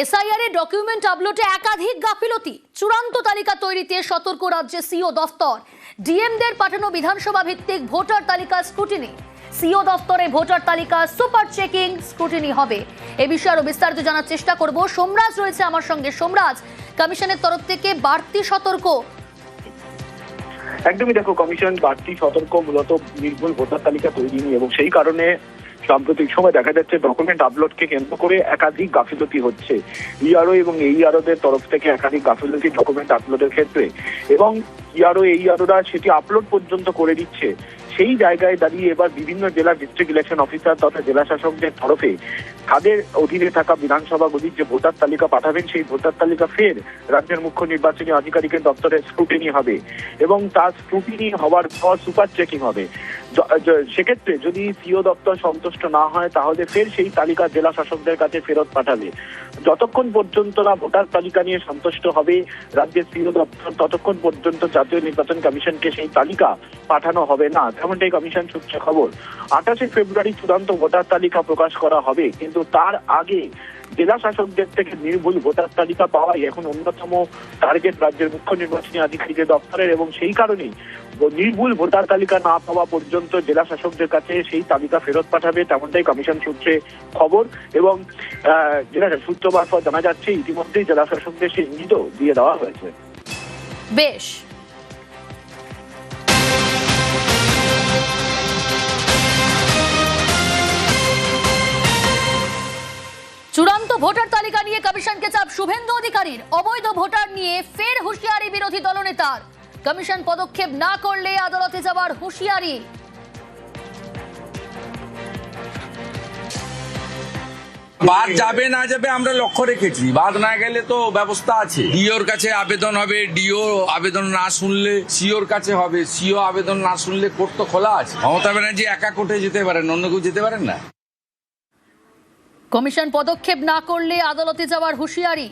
SIR এর document আপলোডে একাধিক গাফিলতি। চূড়ান্ত তালিকা তৈরিতে সতর্ক রাজ্যের সিও দফতর। ডিএমদের পাঠানো বিধানসভা ভিত্তিক ভোটার তালিকা স্ক্রুটিনি। সিও দফতরে ভোটার তালিকা সুপার চেকিং স্ক্রুটিনি হবে। এ বিষয়ে আরও বিস্তারিত জানার চেষ্টা করব। সোমরাজ রয়েছে আমার সঙ্গে। সোমরাজ, কমিশনের তরফ থেকে বাড়তি সতর্ক। একদমই দেখো, কমিশন বাড়তি সতর্ক মূলত নির্ভুল ভোটার তালিকা তৈরি নিয়ে এবং সেই কারণে সাম্প্রতিক সময় দেখা যাচ্ছে ডকুমেন্ট আপলোডকে কেন্দ্র করে একাধিক গাফিলতি হচ্ছে। ইআরও এবং এই এইআরওদের তরফ থেকে একাধিক গাফিলতি ডকুমেন্ট আপলোডের ক্ষেত্রে এবং ইআরও এইআরওরা সেটি আপলোড পর্যন্ত করে দিচ্ছে। সেই জায়গায় দাঁড়িয়ে এবার বিভিন্ন জেলা ডিস্ট্রিক্ট ইলেকশন অফিসার তথা জেলা শাসকদের তরফে তাদের অধীনে থাকা বিধানসভাগুলির যে ভোটার তালিকা পাঠাবেন, সেই ভোটার তালিকা ফের রাজ্যের মুখ্য নির্বাচনী আধিকারিকের দপ্তরে স্ক্রুটিনি হবে এবং তার স্ক্রুটিনি হওয়ার পর সুপার চেকিং হবে। সেক্ষেত্রে যদি সিও দপ্তর সন্তুষ্ট না হয়, তাহলে ফের সেই তালিকা জেলা শাসকদের কাছে ফেরত পাঠাবে। যতক্ষণ পর্যন্ত না ভোটার তালিকা নিয়ে সন্তুষ্ট হবে রাজ্যের সিও দপ্তর, ততক্ষণ পর্যন্ত জাতীয় নির্বাচন কমিশনকে সেই তালিকা পাঠানো হবে না। তেমনটাই কমিশন সূত্রে খবর, আঠাশে ফেব্রুয়ারি চূড়ান্ত ভোটার তালিকা প্রকাশ করা হবে। কিন্তু তার আগে জেলা শাসকদের থেকে নির্ভুল ভোটার তালিকা পাওয়াই এখন অন্যতম টার্গেট রাজ্যের মুখ্য নির্বাচনী আধিকারিকের দপ্তরের এবং সেই কারণেই নির্ভুল ভোটার তালিকা না পাওয়া পর্যন্ত জেলা শাসকদের কাছে সেই তালিকা ফেরত পাঠাবে, তেমনটাই কমিশন সূত্রে খবর। এবং জেলা সূত্র মারফত জানা যাচ্ছে, ইতিমধ্যেই জেলা শাসকদের সেই ইঙ্গিতও দিয়ে দেওয়া হয়েছে। বেশ। চূড়ান্ত ভোটার তালিকা নিয়ে কমিশনকে চাপ শুভেন্দু অধিকারীর। অবৈধ ভোটার নিয়ে ফের হুঁশিয়ারি বিরোধী দলনেতার। কমিশন পদক্ষেপ না করলে আদালতে যাবার হুঁশিয়ারি। বাদ যাবে না যাবে আমরা লক্ষ্য রেখেছি। বাদ না গেলে তো ব্যবস্থা আছে। ডিওর কাছে আবেদন হবে ডিও আবেদন না শুনলে সিওর কাছে হবে সিও আবেদন না শুনলে কোর্ট তো খোলা আছে। মমতা ব্যানার্জি একা কোর্টে যেতে পারেন অন্য কেউ যেতে পারেন না? কমিশন পদক্ষেপ না করলে আদালতে যাওয়ার হুঁশিয়ারি।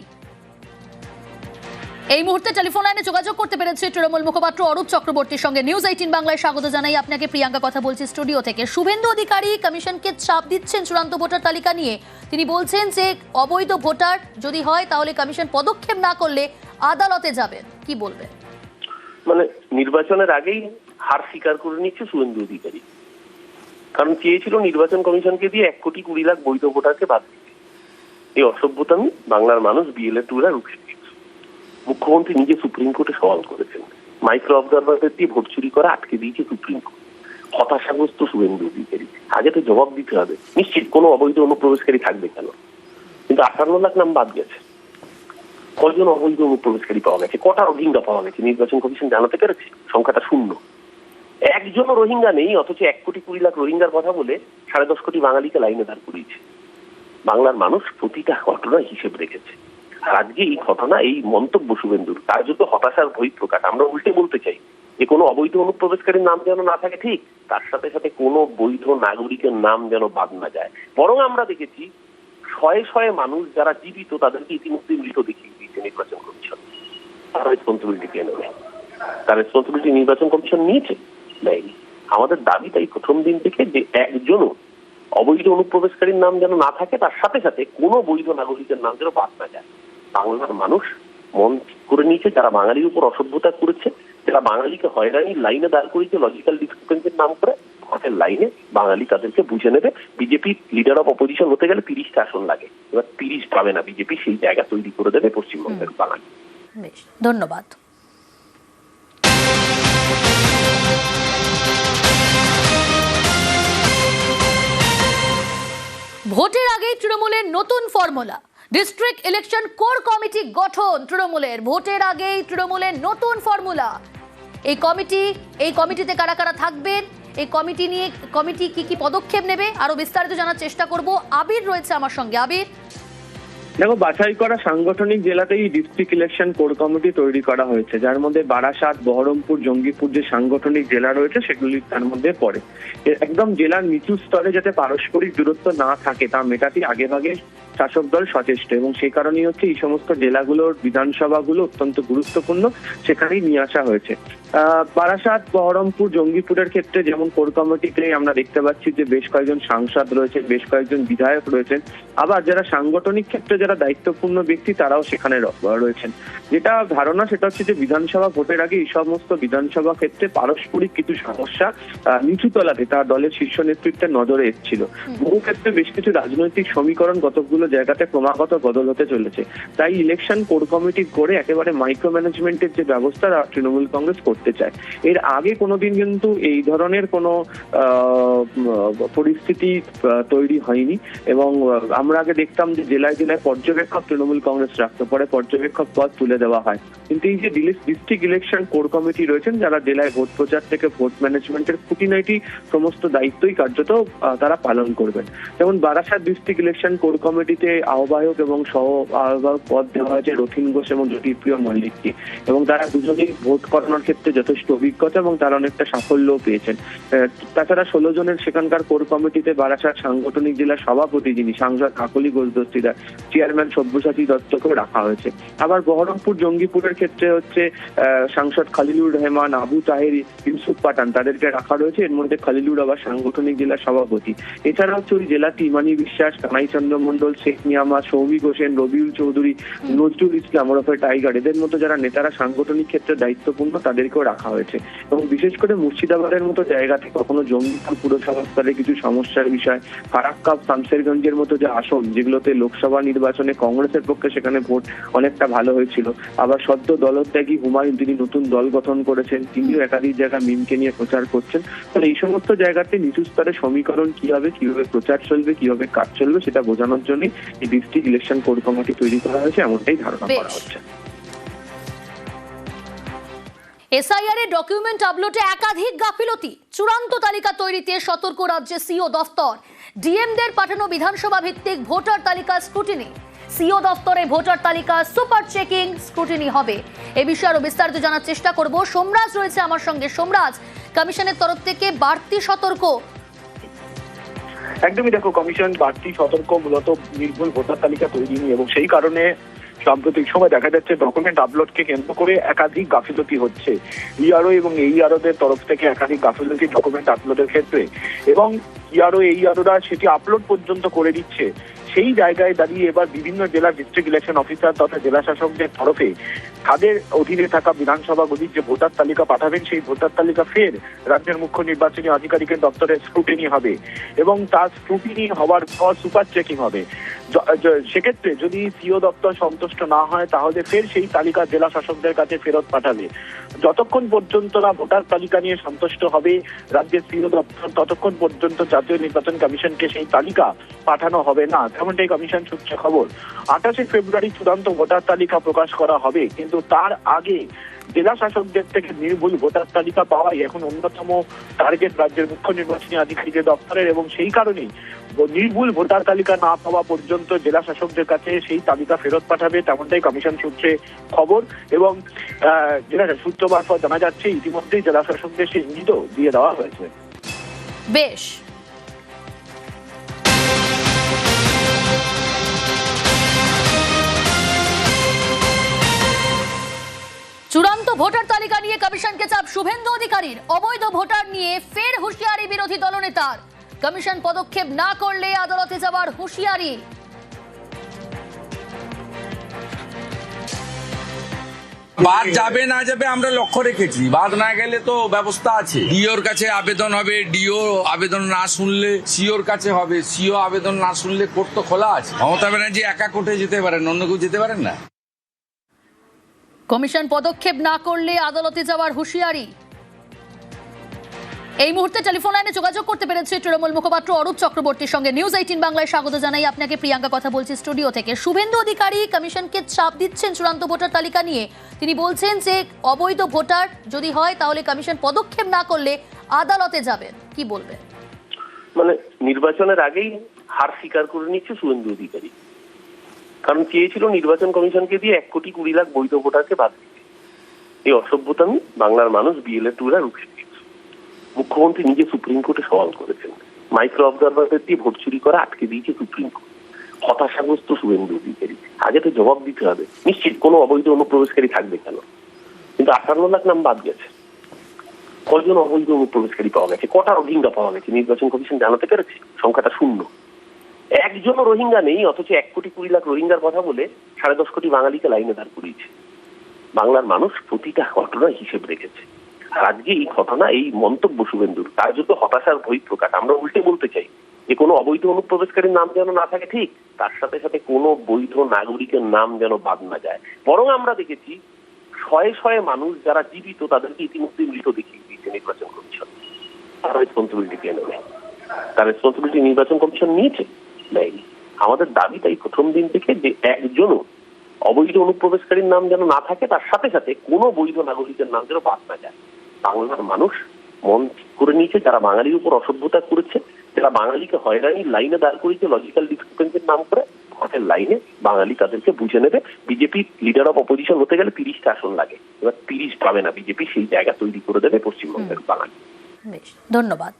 এই মুহূর্তে টেলিফোন লাইনে যোগাযোগ করতে পেরেছে তৃণমূল মুখপাত্র অরূপ চক্রবর্তীর সঙ্গে নিউজ এইটিন বাংলায় স্বাগত জানাই। আপনাকে প্রিয়াঙ্কা কথা বলছি স্টুডিও থেকে। শুভেন্দু অধিকারী কমিশনকে চাপ দিচ্ছেন চূড়ান্ত ভোটার তালিকা নিয়ে। তিনি বলছেন যে, অবৈধ ভোটার যদি হয় তাহলে কমিশন পদক্ষেপ না করলে আদালতে যাবেন কি বলবেন? মানে নির্বাচনের আগেই হার স্বীকার করে নিচ্ছে শুভেন্দু অধিকারী। কারণ চেয়েছিল নির্বাচন কমিশনকে দিয়ে এক কোটি কুড়ি লাখ বৈধ ভোটারকে বাদ দিতে। এই অসভ্যতামি বাংলার মানুষ বিএলএ টুরা রুখে মুখ্যমন্ত্রী নিজে সুপ্রিম কোর্টে সওয়াল করেছেন। মাইক্রো অবজারভারদের দিয়ে ভোট চুরি করা আটকে দিয়েছে সুপ্রিম কোর্ট। হতাশাগ্রস্ত শুভেন্দু অধিকারী। আগে তো জবাব দিতে হবে। নিশ্চিত কোনো অবৈধ অনুপ্রবেশকারী থাকবে কেন? কিন্তু আটান্ন লাখ নাম বাদ গেছে। কজন অবৈধ অনুপ্রবেশকারী পাওয়া গেছে? কটা রোহিঙ্গা পাওয়া গেছে? নির্বাচন কমিশন জানাতে পেরেছে? সংখ্যাটা শূন্য। একজনও রোহিঙ্গা নেই, অথচ এক কোটি কুড়ি লাখ রোহিঙ্গার কথা বলে সাড়ে দশ কোটি বাঙালিকে লাইনে দাঁড় করিয়েছে। বাংলার মানুষ প্রতিটা ঘটনা হিসেব রেখেছে। আর আজকে এই ঘটনা, এই মন্তব্য শুভেন্দুর কার্যত হতাশার বই প্রকাশ আমরা উল্টে বলতে চাই যে কোনো অবৈধ অনুপ্রবেশকারীর নাম যেন না থাকে, ঠিক? তার সাথে সাথে কোনো বৈধ নাগরিকের নাম যেন বাদ না যায়। বরং আমরা দেখেছি, শয়ে শয়ে মানুষ যারা জীবিত, তাদেরকে ইতিমধ্যে মৃত দেখিয়ে দিয়েছে নির্বাচন কমিশন। তার রেসপন্সিবিলিটি কে নেবে? তার রেসপন্সিবিলিটি নির্বাচন কমিশন নিয়েছে? নেয়নি। আমাদের দাবি তাই প্রথম দিন থেকে যে একজনও অবৈধ অনুপ্রবেশকারীর নাম যেন না থাকে, তার সাথে সাথে কোনো বৈধ নাগরিকের নাম যেন বাদ না যায়। বাংলার মানুষ মন করে নিয়েছে যারা বাঙালির উপর অসভ্যতা করেছে যারা বাঙালিকে হয়রানি লাইনে দাঁড় করিয়েছে লজিক্যাল ডিসক্রিপেন্সির নাম করে ভোটের লাইনে বাঙালি তাদেরকে বুঝে নেবে। বিজেপি লিডার অফ অপোজিশন হতে গেলে তিরিশটা আসন লাগে। এবার তিরিশ পাবে না বিজেপি সেই জায়গা তৈরি করে দেবে পশ্চিমবঙ্গের বাঙালি। ধন্যবাদ। ভোটের আগে তৃণমূলের নতুন formula. District election core committee গঠন তৃণমূলের। ভোটের আগেই তৃণমূলের নতুন ফর্মুলা এই কমিটি এই কমিটিতে কারা কারা থাকবেন? এই কমিটি নিয়ে কমিটি কি কি পদক্ষেপ নেবে? আরও বিস্তারিত জানার চেষ্টা করব। আবির রয়েছে আমার সঙ্গে। আবির? দেখো, বাছাই করা সাংগঠনিক জেলাতেই ডিস্ট্রিক্ট ইলেকশন কোর কমিটি তৈরি করা হয়েছে। যার মধ্যে বারাসাত, বহরমপুর, জঙ্গিপুর যে সাংগঠনিক জেলা রয়েছে, সেগুলি তার মধ্যে পড়ে। একদম জেলার নিচু স্তরে যাতে পারস্পরিক দূরত্ব না থাকে, তা মেটাতে আগে ভাগে শাসক দল সচেষ্ট। এবং সেই কারণেই হচ্ছে এই সমস্ত জেলাগুলোর বিধানসভাগুলো অত্যন্ত গুরুত্বপূর্ণ, সেখানেই নিয়ে আসা হয়েছে। বারাসাত, বহরমপুর, জঙ্গিপুরের ক্ষেত্রে যেমন কোর কমিটিতে আমরা দেখতে পাচ্ছি যে বেশ কয়েকজন সাংসদ রয়েছে, বেশ কয়েকজন বিধায়ক রয়েছেন। আবার যারা সাংগঠনিক ক্ষেত্রে যারা দায়িত্বপূর্ণ ব্যক্তি তারাও সেখানে রয়েছেন। যেটা ধারণা সেটা হচ্ছে যে বিধানসভা ভোটের আগে এই সমস্ত বিধানসভা ক্ষেত্রে পারস্পরিক কিছু সমস্যা নিচু তলাতে তার দলের শীর্ষ নেতৃত্বের নজরে এসেছিল। বহু ক্ষেত্রে বেশ কিছু রাজনৈতিক সমীকরণ কতগুলো জায়গাতে ক্রমাগত বদল হতে চলেছে। তাই ইলেকশন কোর কমিটি করে একেবারে মাইক্রো ম্যানেজমেন্টের যে ব্যবস্থা তৃণমূল কংগ্রেস করতে চায়। এর আগে কোনোদিন কিন্তু এই ধরনের কোনো আহ, পরিস্থিতি তৈরি হয়নি এবং আহ, আমরা আগে দেখতাম যে জেলায় জেলায় পর্যবেক্ষক তৃণমূল কংগ্রেস রাখতো, পরে পর্যবেক্ষক পদ তুলে দেওয়া হয়। কিন্তু এই যে ডিস্ট্রিক্ট ইলেকশন কোর কমিটি রয়েছেন, যারা জেলায় ভোট প্রচার থেকে ভোট ম্যানেজমেন্টের খুঁটিনাটি সমস্ত দায়িত্বই কার্যত তারা পালন করবেন। যেমন বারাসাত ডিস্ট্রিক্ট ইলেকশন কোর কমিটিতে আহ্বায়ক এবং সহ আহ্বায়ক পদ দেওয়া হয়েছে রথিন ঘোষ এবং জ্যোতিপ্রিয় মল্লিককে। এবং তারা দুজনেই ভোট করানোর ক্ষেত্রে যথেষ্ট অভিজ্ঞতা এবং তারা অনেকটা সাফল্যও পেয়েছেন। তাছাড়া ষোলো জনের সেখানকার কোর কমিটিতে বারাসাত সাংগঠনিক জেলার সভাপতি যিনি, সাংসদ কাকলি ঘোষ চেয়ারম্যান সব্যসাচী দত্তকেও রাখা হয়েছে। আবার বহরমপুর জঙ্গিপুরের ক্ষেত্রে হচ্ছে সাংসদ খালিলুর রহমান, আবু তাহের, ইউসুফ পাঠান, তাদেরকে রাখা রয়েছে। এর মধ্যে খালিলুর আবার সাংগঠনিক জেলার সভাপতি। এছাড়া হচ্ছে ওই জেলা তিমানি বিশ্বাস কানাই চন্দ্র মন্ডল শেখ মিয়ামা সৌমিক হোসেন, রবিউল চৌধুরী, নজরুল ইসলাম, ওরফে টাইগার, এদের মতো যারা নেতারা সাংগঠনিক ক্ষেত্রে দায়িত্বপূর্ণ, তাদেরকেও রাখা হয়েছে। এবং বিশেষ করে মুর্শিদাবাদের মতো জায়গাতে কখনো জঙ্গিপুর পুরসভা কিছু সমস্যার বিষয়, ফারাক্কা শামশেরগঞ্জের মতো যে আসন যেগুলোতে লোকসভা নির্বাচনে কংগ্রেসের পক্ষে সেখানে ভোট অনেকটা ভালো হয়েছিল। আবার সদ্য দলত্যাগী হুমায়ুন তিনি নতুন দল গঠন করেছেন তিনিও একাধিক জায়গা মিমকে নিয়ে প্রচার করছেন। তাহলে এই সমস্ত জায়গাতে নিচু স্তরে সমীকরণ কি হবে? কীভাবে প্রচার চলবে? কীভাবে কাজ চলবে? সেটা বোঝানোর জন্য এই ডিস্ট্রিক্ট ইলেকশন কোড কমিটি তৈরি করা হয়েছে এমনটাই ধারণা করা হচ্ছে। এসআইআর এর ডকুমেন্ট আপলোডে একাধিক গাফিলতি। চূড়ান্ত তালিকা তৈরিতে সতর্ক রাজ্যে সিও দফতর। ডিএমদের পাঠানো বিধানসভা ভিত্তিক ভোটার তালিকা স্ক্রুটিনি সিও দফতরে ভোটার তালিকা সুপার চেকিং স্ক্রুটিনি হবে। এ বিষয়ে আরও বিস্তারিত জানার চেষ্টা করব। সোমরাজ রয়েছে আমার সঙ্গে। সোমরাজ, কমিশনের তরফ থেকে বাড়তি সতর্ক। একদমই দেখো, কমিশন বাড়তি সতর্ক মূলত নির্ভুল ভোটার তালিকা তৈরি নিয়ে এবং সেই কারণে সাম্প্রতিক সময় দেখা যাচ্ছে ডকুমেন্ট আপলোডকে কেন্দ্র করে একাধিক গাফিলতি হচ্ছে। ইআরও এবং এই এইআরওদের তরফ থেকে একাধিক গাফিলতি ডকুমেন্ট আপলোডের ক্ষেত্রে এবং ইআরও এইআরওরা সেটি আপলোড পর্যন্ত করে দিচ্ছে। সেই জায়গায় দাঁড়িয়ে এবার বিভিন্ন জেলা ডিস্ট্রিক্ট ইলেকশন অফিসার তথা জেলা শাসকদের তরফে তাদের অধীনে থাকা বিধানসভাগুলির যে ভোটার তালিকা পাঠাবেন, সেই ভোটার তালিকা ফের রাজ্যের মুখ্য নির্বাচনী আধিকারিকের দপ্তরে স্ক্রুটিনি হবে এবং তার স্ক্রুটিনি হওয়ার পর সুপার চেকিং হবে। সেক্ষেত্রে যদি সিও দপ্তর সন্তুষ্ট না হয়, তাহলে ফের সেই তালিকা জেলা শাসকদের কাছে ফেরত পাঠাবে। যতক্ষণ পর্যন্ত না ভোটার তালিকা নিয়ে সন্তুষ্ট হবে রাজ্যের সিও দপ্তর, ততক্ষণ পর্যন্ত জাতীয় নির্বাচন কমিশনকে সেই তালিকা পাঠানো হবে না। তেমনটাই কমিশন সূত্রে খবর, আঠাশে ফেব্রুয়ারি চূড়ান্ত ভোটার তালিকা প্রকাশ করা হবে। কিন্তু তার আগে জেলা শাসকদের থেকে নির্ভুল ভোটার তালিকা পাওয়াই এখন অন্যতম টার্গেট রাজ্যের মুখ্য নির্বাচনী আধিকারিকের দপ্তরের এবং সেই কারণেই নির্ভুল ভোটার তালিকা না পাওয়া পর্যন্ত জেলা শাসকদের কাছে সেই তালিকা ফেরত পাঠাবে, তেমনটাই কমিশন সূত্রে খবর এবং জেলা সূত্র মারফত জানা যাচ্ছে ইতিমধ্যেই জেলা শাসকদের সেই ইঙ্গিতও দিয়ে দেওয়া হয়েছে। বেশ। চূড়ান্ত ভোটার তালিকা নিয়ে কমিশনকে চাপ শুভেন্দু অধিকারীর। অবৈধ ভোটার নিয়ে ফের হুঁশিয়ারি বিরোধী দলনেতার। কমিশন পদক্ষেপ না করলে আদালতে যাবার হুঁশিয়ারি। বাদ যাবে না যাবে আমরা লক্ষ্য রেখেছি। বাদ না গেলে তো ব্যবস্থা আছে। ডিওর কাছে আবেদন হবে ডিও আবেদন না শুনলে সিওর কাছে হবে সিও আবেদন না শুনলে কোর্ট তো খোলা আছে। মমতা ব্যানার্জি একা কোর্টে যেতে পারেন অন্য কেউ যেতে পারেন না? কমিশন পদক্ষেপ না করলে আদালতে যাওয়ার হুঁশিয়ারি। এই মুহূর্তে টেলিফোন লাইনে যোগাযোগ করতে পেরেছে তৃণমূল মুখপাত্র অরূপ চক্রবর্তীর সঙ্গে নিউজ এইটিন বাংলায় স্বাগত জানাই। আপনাকে প্রিয়াঙ্কা কথা বলছি স্টুডিও থেকে। শুভেন্দু অধিকারী কমিশনকে চাপ দিচ্ছেন চূড়ান্ত ভোটার তালিকা নিয়ে। তিনি বলছেন যে, অবৈধ ভোটার যদি হয় তাহলে কমিশন পদক্ষেপ না করলে আদালতে যাবেন কি বলবেন? মানে নির্বাচনের আগেই হার স্বীকার করে নিচ্ছে শুভেন্দু অধিকারী। কারণ চেয়েছিল নির্বাচন কমিশনকে দিয়ে এক কোটি কুড়ি লাখ বৈধ ভোটারকে বাদ দিতে। এই অসভ্যতামি বাংলার মানুষ বিএলএ টুরা রুখে মুখ্যমন্ত্রী নিজে সুপ্রিম কোর্টে সওয়াল করেছেন। মাইক্রো অবজারভারদের দিয়ে ভোট চুরি করা আটকে দিয়েছে সুপ্রিম কোর্ট। হতাশাগ্রস্ত শুভেন্দু অধিকারী। আগে তো জবাব দিতে হবে। নিশ্চিত কোনো অবৈধ অনুপ্রবেশকারী থাকবে কেন? কিন্তু আটান্ন লাখ নাম বাদ গেছে। কয়জন অবৈধ অনুপ্রবেশকারী পাওয়া গেছে? কটা রোহিঙ্গা পাওয়া গেছে? নির্বাচন কমিশন জানাতে পেরেছে? সংখ্যাটা শূন্য। একজন রোহিঙ্গা নেই, অথচ এক কোটি কুড়ি লাখ রোহিঙ্গার কথা বলে সাড়ে দশ কোটি বাঙালিকে লাইনে দাঁড় করিয়েছে। বাংলার মানুষ প্রতিটা ঘটনার হিসেব রেখেছে। আজকে এই ঘটনা, এই মন্তব্য শুভেন্দুর কার্যত হতাশার বই প্রকাশ আমরা উল্টে বলতে চাই যে কোনো অবৈধ অনুপ্রবেশকারীর নাম যেন না থাকে, ঠিক? তার সাথে সাথে কোনো বৈধ নাগরিকের নাম যেন বাদ না যায়। বরং আমরা দেখেছি শয়ে শয়ে মানুষ যারা জীবিত, তাদেরকে ইতিমধ্যে মৃত দেখিয়ে দিয়েছে নির্বাচন কমিশন। তার রেসপন্সিবিলিটি কেন নেয়? তার রেসপন্সিবিলিটি নির্বাচন কমিশন নিয়েছে? নেয়নি। আমাদের দাবি তাই প্রথম দিন থেকে যে একজনও অবৈধ অনুপ্রবেশকারীর নাম যেন না থাকে, তার সাথে সাথে কোনো বৈধ নাগরিকের নাম যেন বাদ না যায়। বাংলার মানুষ মন করে নিয়েছে যারা বাঙালির উপর অসভ্যতা করেছে যারা বাঙালিকে হয়রানি লাইনে দাঁড় করিয়েছে লজিক্যাল ডিসক্রিপেন্সির নাম করে ভোটের লাইনে বাঙালি তাদেরকে বুঝে নেবে। বিজেপি লিডার অফ অপোজিশন হতে গেলে তিরিশটা আসন লাগে। এবার তিরিশ পাবে না বিজেপি সেই জায়গা তৈরি করে দেবে পশ্চিমবঙ্গের বাঙালি। বেশ ধন্যবাদ।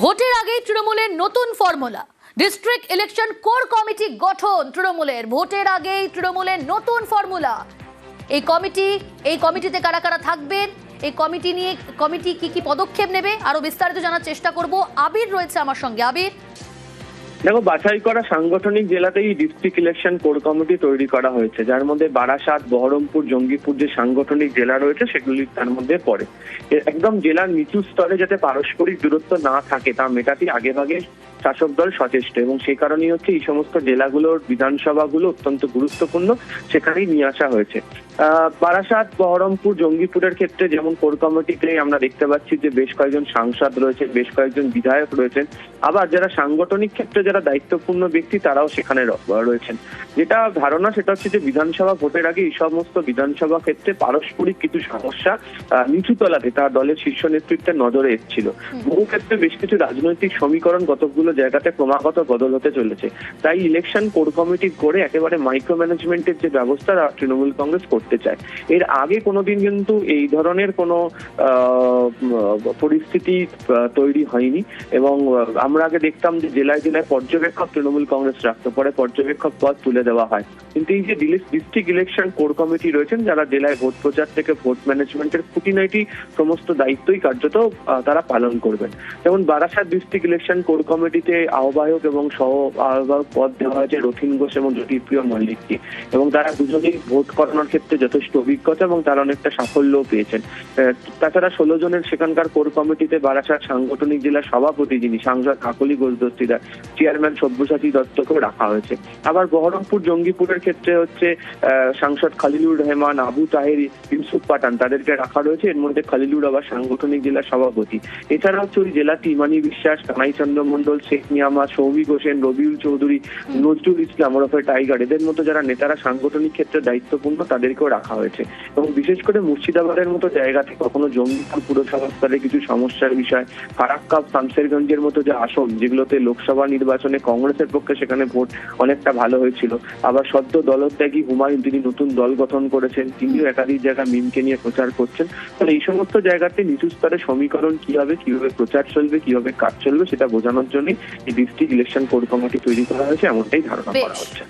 ভোটের আগে তৃণমূলের নতুন formula. District election core committee গঠন, তৃণমূলের। ভোটের আগেই তৃণমূলের নতুন ফর্মুলা এই কমিটি এই কমিটিতে কারা কারা থাকবেন? এই কমিটি নিয়ে কমিটি কি কি পদক্ষেপ নেবে? আরও বিস্তারিত জানার চেষ্টা করব। আবির রয়েছে আমার সঙ্গে। আবির। দেখো, বাছাই করা সাংগঠনিক জেলাতেই ডিস্ট্রিক্ট ইলেকশন কোর কমিটি তৈরি করা হয়েছে। যার মধ্যে বারাসাত, বহরমপুর, জঙ্গিপুর যে সাংগঠনিক জেলা রয়েছে, সেগুলি তার মধ্যে পড়ে। একদম জেলার নিচু স্তরে যাতে পারস্পরিক দূরত্ব না থাকে, তা মেটাতে আগেভাগে শাসক দল সচেষ্ট এবং সেই কারণেই হচ্ছে এই সমস্ত জেলাগুলোর বিধানসভাগুলো অত্যন্ত গুরুত্বপূর্ণ সেখানেই নিয়ে আসা হয়েছে। আহ, বারাসাত বহরমপুর জঙ্গিপুরের ক্ষেত্রে যেমন কোর কমিটিতে আমরা দেখতে পাচ্ছি যে বেশ কয়েকজন সাংসদ রয়েছে বেশ কয়েকজন বিধায়ক রয়েছেন আবার যারা সাংগঠনিক ক্ষেত্রে যারা দায়িত্বপূর্ণ ব্যক্তি তারাও সেখানে রয়েছেন। যেটা ধারণা সেটা হচ্ছে যে বিধানসভা ভোটের আগে এই সমস্ত বিধানসভা ক্ষেত্রে পারস্পরিক কিছু সমস্যা আহ, নিচু তলাতে তার দলের শীর্ষ নেতৃত্বের নজরে এসেছিল। বহু ক্ষেত্রে বেশ কিছু রাজনৈতিক সমীকরণ কতগুলো জায়গাতে ক্রমাগত বদল হতে চলেছে। তাই ইলেকশন কোর কমিটি করে একেবারে মাইক্রো ম্যানেজমেন্টের যে ব্যবস্থা তৃণমূল কংগ্রেস করতে চায়। এর আগে কোনোদিন কিন্তু এই ধরনের কোনো পরিস্থিতি তৈরি হয়নি এবং আমরা আগে দেখতাম যে জেলায় জেলায় পর্যবেক্ষক তৃণমূল কংগ্রেস রাখতো, পরে পর্যবেক্ষক পদ তুলে দেওয়া হয়। কিন্তু এই যে ডিস্ট্রিক্ট ইলেকশন কোর কমিটি রয়েছেন, যারা জেলায় ভোট প্রচার থেকে ভোট ম্যানেজমেন্টের খুঁটিনাটি সমস্ত দায়িত্বই কার্যত তারা পালন করবেন। যেমন বারাসাত ডিস্ট্রিক্ট ইলেকশন কোর কমিটিতে আহ্বায়ক এবং সহ আহ্বায়ক পদ দেওয়া হয়েছে রথিন ঘোষ এবং জ্যোতিপ্রিয় মল্লিককে। এবং তারা দুজনেই ভোট করানোর ক্ষেত্রে যথেষ্ট অভিজ্ঞতা এবং তারা অনেকটা সাফল্যও পেয়েছেন। তাছাড়া ষোলো জনের সেখানকার কোর কমিটিতে বারাসাত সাংগঠনিক জেলার সভাপতি যিনি সাংসদ কাকলি ঘোষ দস্তিদার চেয়ারম্যান সব্যসাচী দত্তকেও রাখা হয়েছে। আবার বহরমপুর জঙ্গিপুরের ক্ষেত্রে হচ্ছে সাংসদ খালিলুর রহমান, আবু তাহের, ইউসুফ পাঠান তাদেরকে রাখা রয়েছে। এর মধ্যে খালিলুর আবার সাংগঠনিক জেলার সভাপতি। এছাড়া হচ্ছে ওই জেলা তিমানি বিশ্বাস কানাই চন্দ্র মন্ডল শেখ মিয়ামা সৌমিক হোসেন রবিউল চৌধুরী নজরুল ইসলাম ওরফে টাইগার এদের মতো যারা নেতারা সাংগঠনিক ক্ষেত্রে দায়িত্বপূর্ণ তাদেরকেও রাখা হয়েছে। এবং বিশেষ করে মুর্শিদাবাদের মতো জায়গাতে কখনো জঙ্গিপুর পুরসভা স্তরে কিছু সমস্যার বিষয় ফারাক্কা শামসেরগঞ্জের মতো যে আসন যেগুলোতে লোকসভা নির্বাচনে কংগ্রেসের পক্ষে সেখানে ভোট অনেকটা ভালো হয়েছিল। আবার সদ্য দলত্যাগী হুমায়ুন তিনি নতুন দল গঠন করেছেন তিনিও একাধিক জায়গা মিমকে নিয়ে প্রচার করছেন। ফলে এই সমস্ত জায়গাতে নিচু স্তরে সমীকরণ কি হবে কীভাবে প্রচার চলবে কীভাবে কাজ চলবে সেটা বোঝানোর জন্য এই ডিস্ট্রিক্ট ইলেকশন কোড কমিটি তৈরি করা হয়েছে এমনটাই ধারণা করা হচ্ছে।